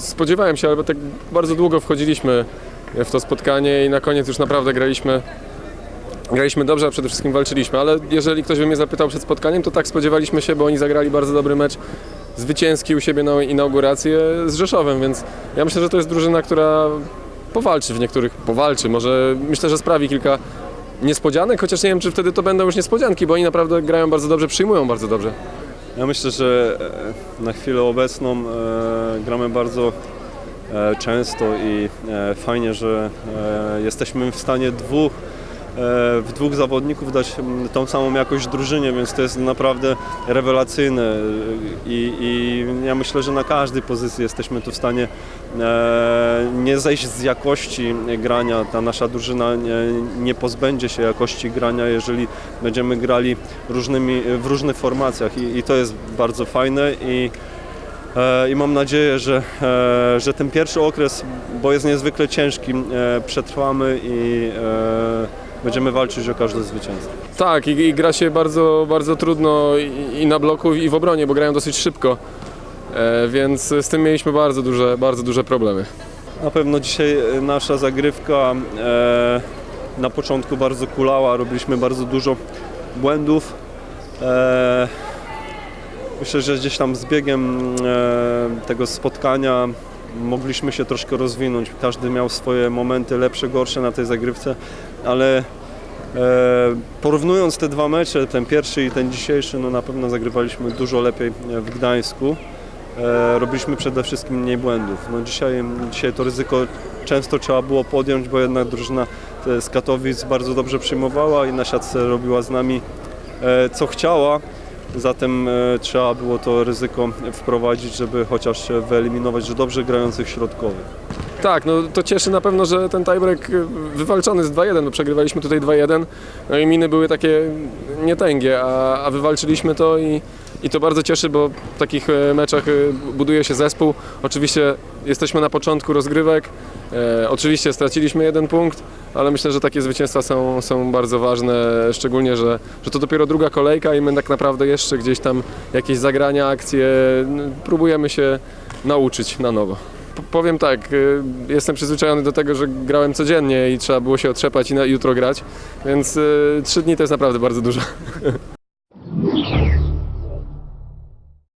spodziewałem się, ale tak bardzo długo wchodziliśmy w to spotkanie i na koniec już naprawdę graliśmy graliśmy dobrze, a przede wszystkim walczyliśmy, ale jeżeli ktoś by mnie zapytał przed spotkaniem, to tak spodziewaliśmy się, bo oni zagrali bardzo dobry mecz zwycięski u siebie na inaugurację z Rzeszowem, więc ja myślę, że to jest drużyna, która powalczy w niektórych, powalczy, może myślę, że sprawi kilka niespodzianek, chociaż nie wiem, czy wtedy to będą już niespodzianki, bo oni naprawdę grają bardzo dobrze, przyjmują bardzo dobrze. Ja myślę, że e, na chwilę obecną e, gramy bardzo e, często i fajnie, że jesteśmy w stanie dwóch, w dwóch zawodników dać tą samą jakość drużynie, więc to jest naprawdę rewelacyjne i, i ja myślę, że na każdej pozycji jesteśmy tu w stanie e, nie zejść z jakości grania. Ta nasza drużyna nie, nie pozbędzie się jakości grania, jeżeli będziemy grali różnymi, w różnych formacjach i, i to jest bardzo fajne i, e, i mam nadzieję, że, e, że ten pierwszy okres, bo jest niezwykle ciężki, e, przetrwamy i e, będziemy walczyć o każde zwycięstwo. Tak, i, i gra się bardzo, bardzo trudno i, i na bloku, i w obronie, bo grają dosyć szybko, e, więc z tym mieliśmy bardzo duże, bardzo duże problemy. Na pewno dzisiaj e, nasza zagrywka e, na początku bardzo kulała, robiliśmy bardzo dużo błędów. E, myślę, że gdzieś tam z biegiem e, tego spotkania mogliśmy się troszkę rozwinąć. Każdy miał swoje momenty lepsze, gorsze na tej zagrywce, ale e, porównując te dwa mecze, ten pierwszy i ten dzisiejszy, no na pewno zagrywaliśmy dużo lepiej w Gdańsku. E, robiliśmy przede wszystkim mniej błędów. No dzisiaj, dzisiaj to ryzyko często trzeba było podjąć, bo jednak drużyna e, z Katowic bardzo dobrze przyjmowała i na siatce robiła z nami e, co chciała. Zatem e, trzeba było to ryzyko wprowadzić, żeby chociaż wyeliminować dobrze grających środkowych. Tak, no to cieszy na pewno, że ten tiebreak y, wywalczony z 2-1, bo przegrywaliśmy tutaj 2-1, no i miny były takie nietęgie, a, a wywalczyliśmy to i, i to bardzo cieszy, bo w takich e, meczach e, buduje się zespół. Oczywiście jesteśmy na początku rozgrywek, e, oczywiście straciliśmy jeden punkt, ale myślę, że takie zwycięstwa są, są bardzo ważne, szczególnie, że, że to dopiero druga kolejka i my tak naprawdę jeszcze gdzieś tam jakieś zagrania, akcje próbujemy się nauczyć na nowo. Powiem tak, y, jestem przyzwyczajony do tego, że grałem codziennie i trzeba było się otrzepać i na, jutro grać, więc y, trzy dni to jest naprawdę bardzo dużo.